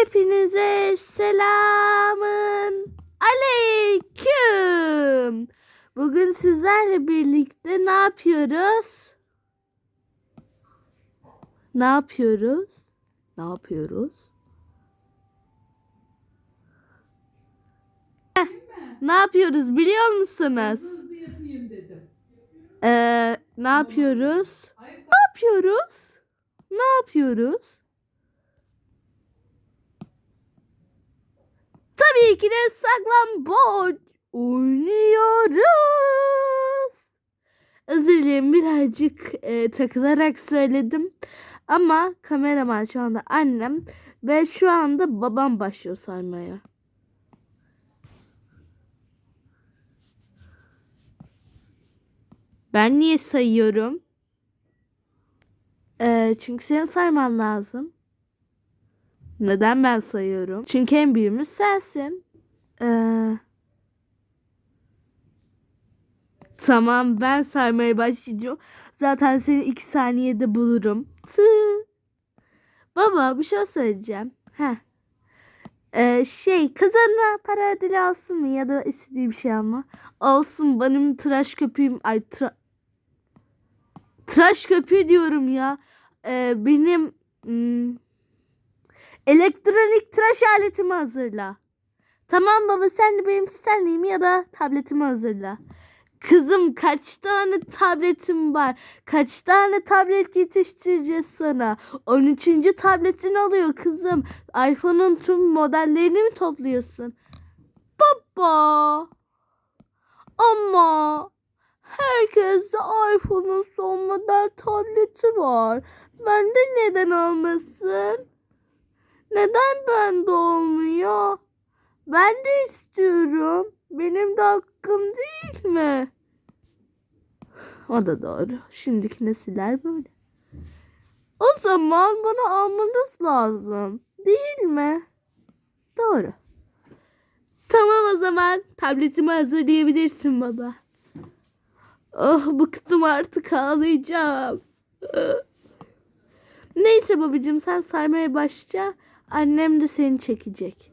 Hepinize selamın aleyküm. Bugün sizlerle birlikte ne yapıyoruz? Ne yapıyoruz? Ne yapıyoruz? Heh, ne yapıyoruz biliyor musunuz? Ee, ne yapıyoruz? Ne yapıyoruz? Ne yapıyoruz? Tabii ki de saklambaç oynuyoruz. Özür dilerim birazcık e, takılarak söyledim. Ama kameraman şu anda annem ve şu anda babam başlıyor saymaya. Ben niye sayıyorum? Ee, çünkü senin sayman lazım. Neden ben sayıyorum? Çünkü en büyüğümüz sensin. Ee, tamam ben saymaya başlayacağım. Zaten seni iki saniyede bulurum. Tı. Baba bir şey söyleyeceğim. Heh. Ee, şey kızana para ödülü olsun mu ya da istediği bir şey alma. Olsun benim tıraş köpüğüm ay tıra- tıraş köpüğü diyorum ya. Ee, benim hmm, elektronik tıraş aletimi hazırla. Tamam baba sen de benim senleyimi ya da tabletimi hazırla. Kızım kaç tane tabletim var? Kaç tane tablet yetiştireceğiz sana? 13. tabletin oluyor kızım. iPhone'un tüm modellerini mi topluyorsun? Baba. Ama herkeste iPhone'un son model tableti var. Bende neden olmasın? Neden bende olmuyor? Ben de istiyorum. Benim de hakkım değil mi? O da doğru. Şimdiki nesiller böyle. O zaman bana almanız lazım. Değil mi? Doğru. Tamam o zaman. Tabletimi hazırlayabilirsin baba. Oh bıktım artık ağlayacağım. Neyse babacığım sen saymaya başla. Annem de seni çekecek.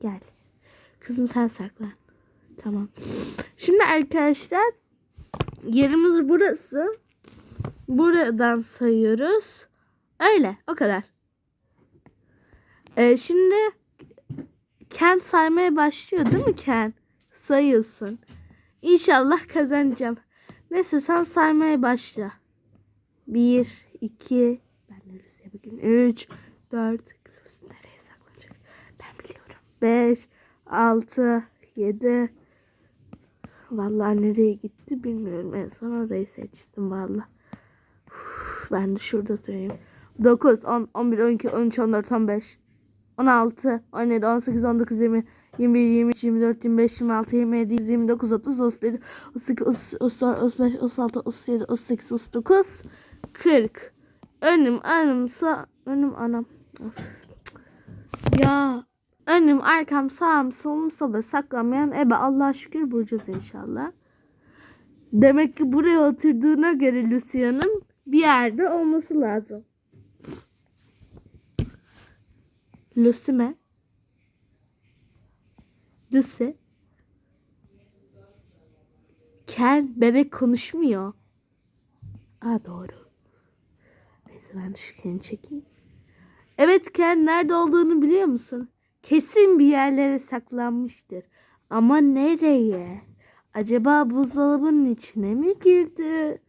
Gel. Kızım sen saklan. Tamam. Şimdi arkadaşlar yerimiz burası. Buradan sayıyoruz. Öyle o kadar. Ee, şimdi Ken saymaya başlıyor değil mi Ken? Sayıyorsun. İnşallah kazanacağım. Neyse sen saymaya başla. 1, 2, ben de Rusya'ya bakayım. 3, 4, 5, 6, 7. Vallahi nereye gitti bilmiyorum. En son orayı seçtim vallahi. Ben de şurada durayım. 9, 10, 11, 12, 13, 14, 15, 16, 17, 18, 19, 20, 21, 23, 24, 25, 26, 27, 29, 30, 31, 32, 34, 35, 36, 37, 38, 39, 40. Önüm anımsa önüm anam. Of. Ya Önüm, arkam, sağım, solum, soba saklanmayan ebe. Allah'a şükür bulacağız inşallah. Demek ki buraya oturduğuna göre Lucia'nın bir yerde olması lazım. Lucy mi? Lucy. Ken bebek konuşmuyor. Aa doğru. Neyse ben şu çekeyim. Evet Ken nerede olduğunu biliyor musun? Kesin bir yerlere saklanmıştır. Ama nereye? Acaba buzdolabının içine mi girdi?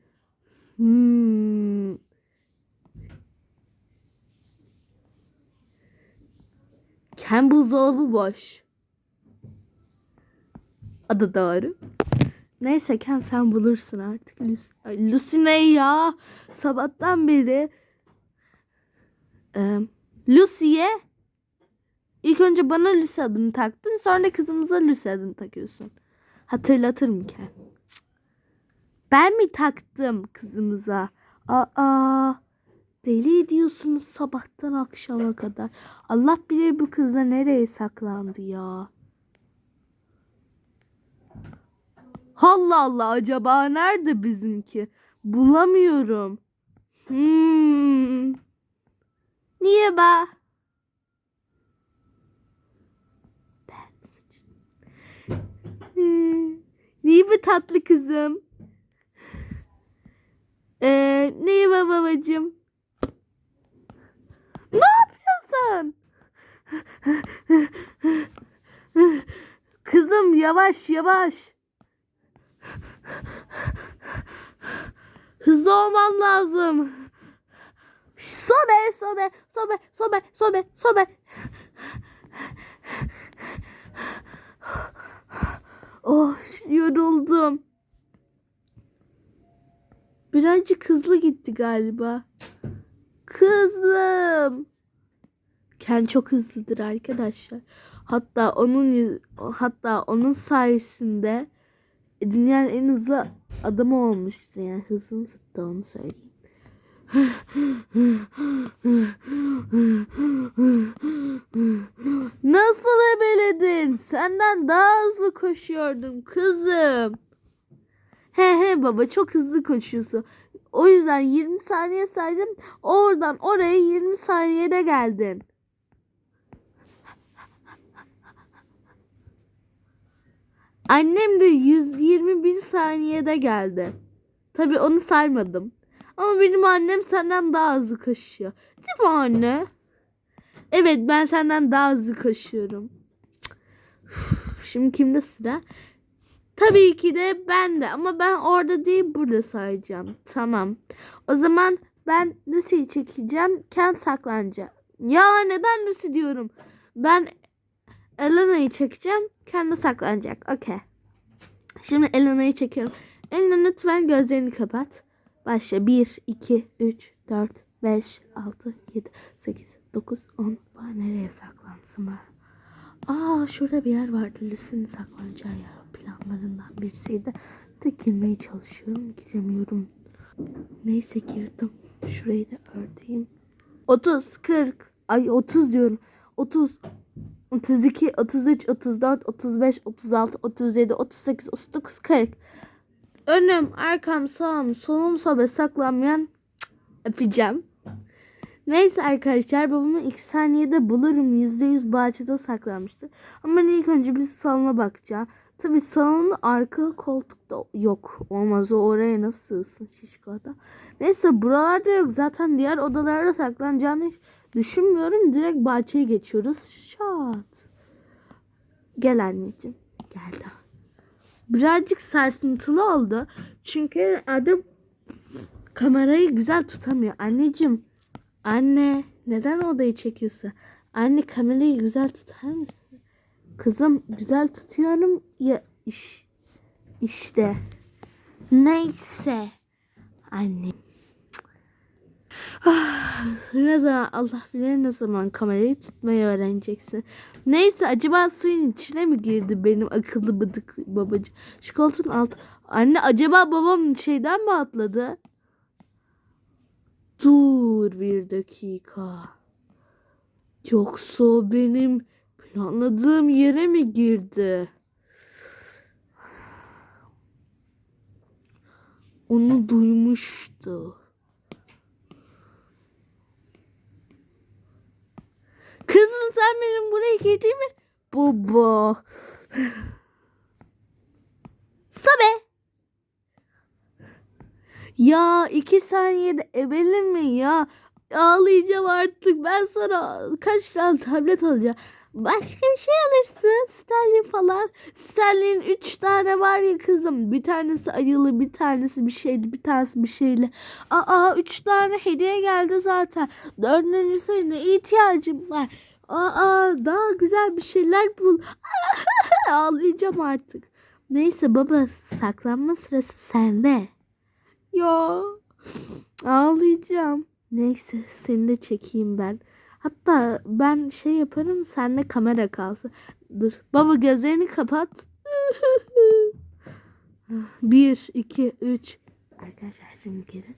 Hmm. Ken buzdolabı boş. Adı doğru. Neyse Ken sen bulursun artık. Lucy, ne ya? Sabahtan beri ee, Lucy'ye ilk önce bana Lucy adını taktın. Sonra kızımıza Lucy adını takıyorsun. Hatırlatır mı Ken? Ben mi taktım kızımıza? Aa, deli ediyorsunuz sabahtan akşama kadar. Allah bilir bu kız da nereye saklandı ya. Allah Allah acaba nerede bizimki? Bulamıyorum. Hmm. Niye be? Tatlı kızım. Ee, var babacığım? Ne yapıyorsun? Kızım yavaş yavaş. Hızlı olmam lazım. Sobe, sobe, sobe, sobe, sobe, sobe. Oh, yoruldum. Birazcık hızlı gitti galiba. Kızım. Ken çok hızlıdır arkadaşlar. Hatta onun hatta onun sayesinde dünyanın en hızlı adamı olmuştu yani hızını zıttı onu söyleyeyim. Nasıl ebeledin? Senden daha hızlı koşuyordum kızım. He he baba çok hızlı koşuyorsun. O yüzden 20 saniye saydım. Oradan oraya 20 saniyede geldin. Annem de 121 saniyede geldi. Tabii onu saymadım. Ama benim annem senden daha hızlı koşuyor. Değil mi anne? Evet ben senden daha hızlı koşuyorum. Şimdi kimde sıra? Tabii ki de ben de ama ben orada değil burada sayacağım. Tamam. O zaman ben Lucy'yi çekeceğim. Kent saklanacak. Ya neden Lucy diyorum? Ben Elena'yı çekeceğim. Kendi saklanacak. Okey. Şimdi Elena'yı çekiyorum. Elena lütfen gözlerini kapat. Başla. 1, 2, 3, 4, 5, 6, 7, 8, 9, 10. Bana nereye saklansın ben? Aa şurada bir yer vardı. Lucy'nin saklanacağı yer. Planlarından birisiydi. De girmeye çalışıyorum. Giremiyorum. Neyse girdim. Şurayı da örteyim. 30, 40. Ay 30 diyorum. 30, 32, 33, 34, 35, 36, 37, 38, 39, 40. Önüm, arkam, sağım, solum, sobe saklanmayan öpeceğim. Neyse arkadaşlar babamı ilk saniyede bulurum. %100 bahçede saklanmıştır. Ama ilk önce bir salona bakacağım. Tabi salonun arka koltukta yok. Olmaz o oraya nasıl sığsın şişkoda. Neyse buralarda yok. Zaten diğer odalarda saklanacağını düşünmüyorum. Direkt bahçeye geçiyoruz. Şat. Gel anneciğim. Geldi. Birazcık sarsıntılı oldu. Çünkü adam kamerayı güzel tutamıyor. Anneciğim. Anne. Neden odayı çekiyorsun? Anne kamerayı güzel tutar mısın? Kızım güzel tutuyorum ya iş. İşte. Neyse. Anne. Ah, ne zaman Allah bilir ne zaman kamerayı tutmayı öğreneceksin. Neyse acaba suyun içine mi girdi benim akıllı bıdık babacı? Şu koltuğun alt. Anne acaba babam şeyden mi atladı? Dur bir dakika. Yoksa benim planladığım yere mi girdi? Onu duymuştu. Kızım sen benim buraya girdiğimi... Baba. Sabe. Ya iki saniyede ebelim mi ya? Ağlayacağım artık. Ben sana kaç tane tablet alacağım. Başka bir şey alırsın. Sterlin falan. Sterlin 3 tane var ya kızım. Bir tanesi ayılı, bir tanesi bir şeyli, bir tanesi bir şeyli. Aa 3 tane hediye geldi zaten. Dördüncüsüne ihtiyacım var. Aa daha güzel bir şeyler bul. Ağlayacağım artık. Neyse baba saklanma sırası sende. Ya ağlayacağım. Neyse seni de çekeyim ben. Hatta ben şey yaparım senle kamera kalsın. Dur. Baba gözlerini kapat. Bir, iki, üç. Arkadaşlar şimdi geri.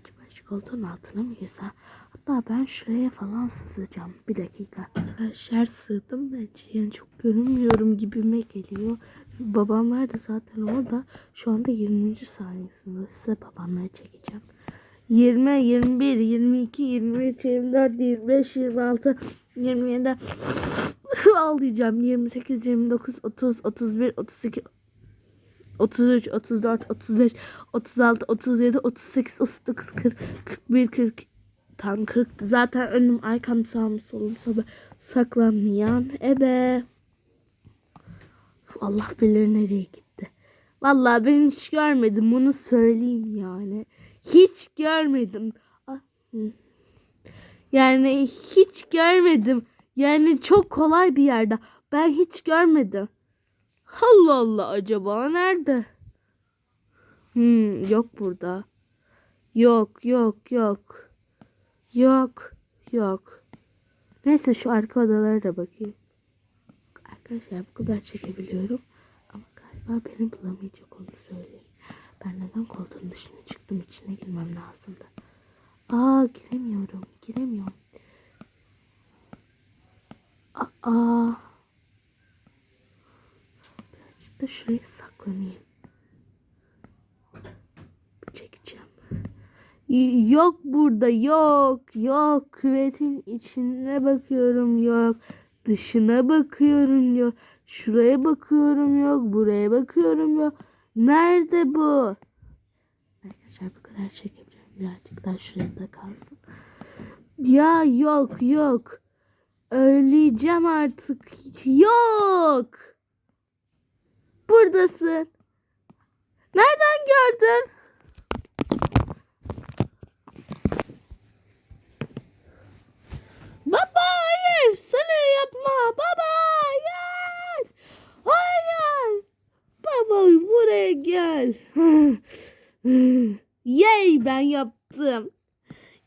Acaba şu koltuğun altına mı girsem? Hatta ben şuraya falan sızacağım. Bir dakika. Arkadaşlar sığdım bence. Yani çok görünmüyorum gibime geliyor. Babamlar da zaten orada. Şu anda 20. saniyesinde. Size babamları çekeceğim. 20, 21, 22, 23, 24, 25, 26, 27 ağlayacağım. 28, 29, 30, 31, 32 33, 34, 35, 36, 37, 38, 39, 40, 41, 40. Tam 40. Zaten önüm arkam sağım solum sobe saklanmayan ebe. Allah bilir nereye gitti. Vallahi ben hiç görmedim bunu söyleyeyim yani. Hiç görmedim. Ah. Yani hiç görmedim. Yani çok kolay bir yerde. Ben hiç görmedim. Allah Allah acaba nerede? Hmm, yok burada. Yok yok yok. Yok yok. Neyse şu arka odalara da bakayım. Arkadaşlar bu kadar çekebiliyorum. Ama galiba beni bulamayacak onu söyleyeyim. Ben neden koltuğun dışına çıktım içine girmem lazımdı. Aa giremiyorum. Giremiyorum. Aa. Birazcık da şuraya saklanayım. Çekeceğim. Yok burada yok yok küvetin içine bakıyorum yok dışına bakıyorum yok şuraya bakıyorum yok buraya bakıyorum yok nerede bu? Arkadaşlar bu kadar çekebilirim. Birazcık daha şuraya da kalsın. Ya yok yok. Öleceğim artık. Yok. Buradasın. Nereden gördün Baba hayır sana yapma baba hayır hayır baba buraya gel yey ben yaptım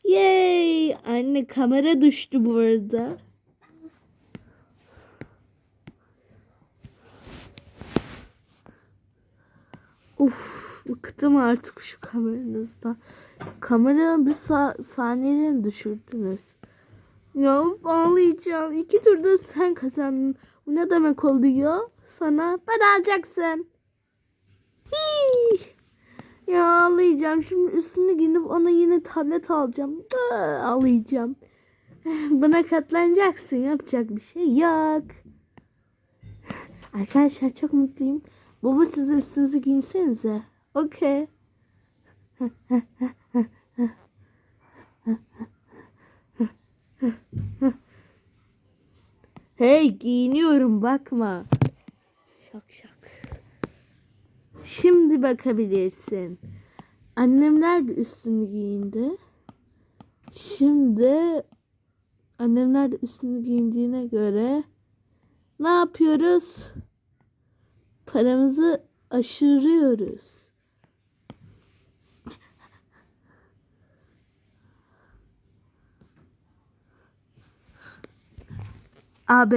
yey anne kamera düştü bu arada Uf, bıktım artık şu kameranızdan. Kameranın bir sa- saniyeliğini düşürdünüz. Ya ağlayacağım. İki turda sen kazandın. Bu ne demek oluyor? Sana ben alacaksın. Ya ağlayacağım. Şimdi üstünü giyinip ona yine tablet alacağım. Aa, ağlayacağım. Buna katlanacaksın. Yapacak bir şey yok. Arkadaşlar çok mutluyum. Baba siz üstünüzü giyinsenize. Okey. Hey giyiniyorum bakma. Şak şak. Şimdi bakabilirsin. Annemler de üstünü giyindi. Şimdi annemler de üstünü giyindiğine göre ne yapıyoruz? Paramızı aşırıyoruz. Abi